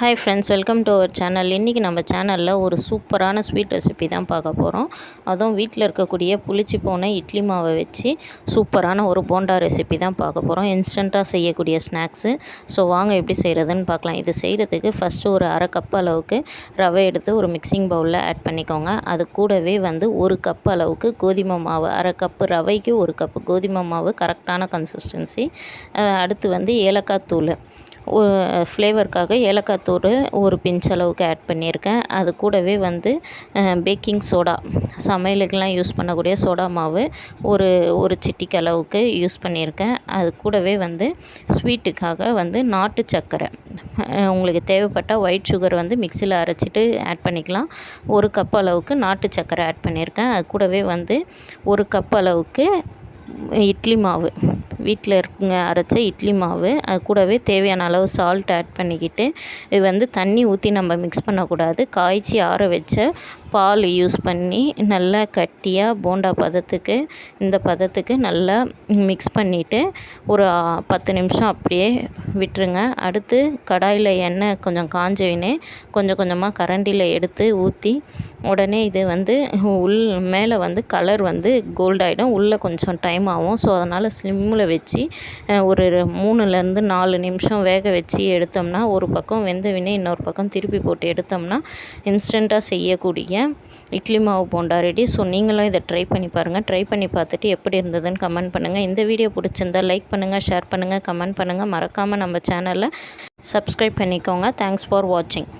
Hi friends welcome to our channel இன்றைக்கி நம்ம சேனலில் ஒரு சூப்பரான ஸ்வீட் ரெசிபி தான் பார்க்க போகிறோம் அதுவும் வீட்டில் இருக்கக்கூடிய புளிச்சு போன இட்லி மாவை வச்சு சூப்பரான ஒரு போண்டா ரெசிபி தான் பார்க்க போகிறோம் இன்ஸ்டண்ட்டாக செய்யக்கூடிய ஸ்நாக்ஸு ஸோ வாங்க எப்படி செய்கிறதுன்னு பார்க்கலாம். இது செய்கிறதுக்கு ஃபஸ்ட்டு ஒரு அரை கப் அளவுக்கு ரவை எடுத்து ஒரு மிக்சிங் பவுலில் ஆட் பண்ணிக்கோங்க. அது கூடவே வந்து ஒரு கப் அளவுக்கு கோதுமை மாவு அரை கப்பு ரவைக்கு ஒரு கப்பு கோதுமை மாவு கரெக்டான கன்சிஸ்டன்சி அடுத்து வந்து ஏலக்காய் தூள். ஒரு ஃப்ளேவருக்காக ஏலக்காய் தூள் ஒரு பிஞ்ச் அளவுக்கு ஆட் பண்ணியிருக்கேன். அது கூடவே வந்து பேக்கிங் சோடா சமையலுக்கெலாம் யூஸ் பண்ணக்கூடிய சோடா மாவு ஒரு ஒரு சிட்டிக்கு அளவுக்கு யூஸ் பண்ணியிருக்கேன். அது கூடவே வந்து ஸ்வீட்டுக்காக வந்து நாட்டு சர்க்கரை. உங்களுக்கு தேவைப்பட்டால் ஒயிட் சுகர் வந்து மிக்சியில் அரைச்சிட்டு ஆட் பண்ணிக்கலாம். ஒரு கப் அளவுக்கு நாட்டு சர்க்கரை ஆட் பண்ணியிருக்கேன். அது கூடவே வந்து ஒரு கப் அளவுக்கு இட்லி மாவு. வீட்டில் இருக்குங்க அரைச்ச இட்லி மாவு. அது கூடவே தேவையான அளவு சால்ட் ஆட் பண்ணிக்கிட்டு இது வந்து தண்ணி ஊற்றி நம்ம மிக்ஸ் பண்ணக்கூடாது. காய்ச்சி ஆற வச்ச பால் யூஸ் பண்ணி நல்லா கட்டியாக போண்டா பதத்துக்கு இந்த பதத்துக்கு நல்லா மிக்ஸ் பண்ணிவிட்டு ஒரு பத்து நிமிஷம் அப்படியே விட்டுருங்க. அடுத்து கடாயில் எண்ணெய் கொஞ்சம் காஞ்சவினே கொஞ்சம் கொஞ்சமாக கரண்டியில் எடுத்து ஊற்றி உடனே இது வந்து உள் மேலே வந்து கலர் வந்து கோல்டாகிடும் உள்ளே கொஞ்சம் டைம் ஆகும். ஸோ அதனால் ஸ்லிம்மில் வச்சு ஒரு மூணுலேருந்து நாலு நிமிஷம் வேக வச்சு எடுத்தோம்னா ஒரு பக்கம் வெந்தவினே இன்னொரு பக்கம் திருப்பி போட்டு எடுத்தோம்னா இன்ஸ்டண்ட்டாக செய்யக்கூடிய இட்லி மாவு போண்டா ரெடி ஸோ நீங்களும் இதை ட்ரை பண்ணி பாருங்கள் ட்ரை பண்ணி பார்த்துட்டு எப்படி இருந்ததுன்னு கமெண்ட் பண்ணுங்கள் இந்த வீடியோ பிடிச்சிருந்தால் லைக் பண்ணுங்கள் ஷேர் பண்ணுங்கள் கமெண்ட் பண்ணுங்கள் மறக்காமல் நம்ம சேனலில் சப்ஸ்கிரைப் பண்ணிக்கோங்க. தேங்க்ஸ் ஃபார் வாட்சிங்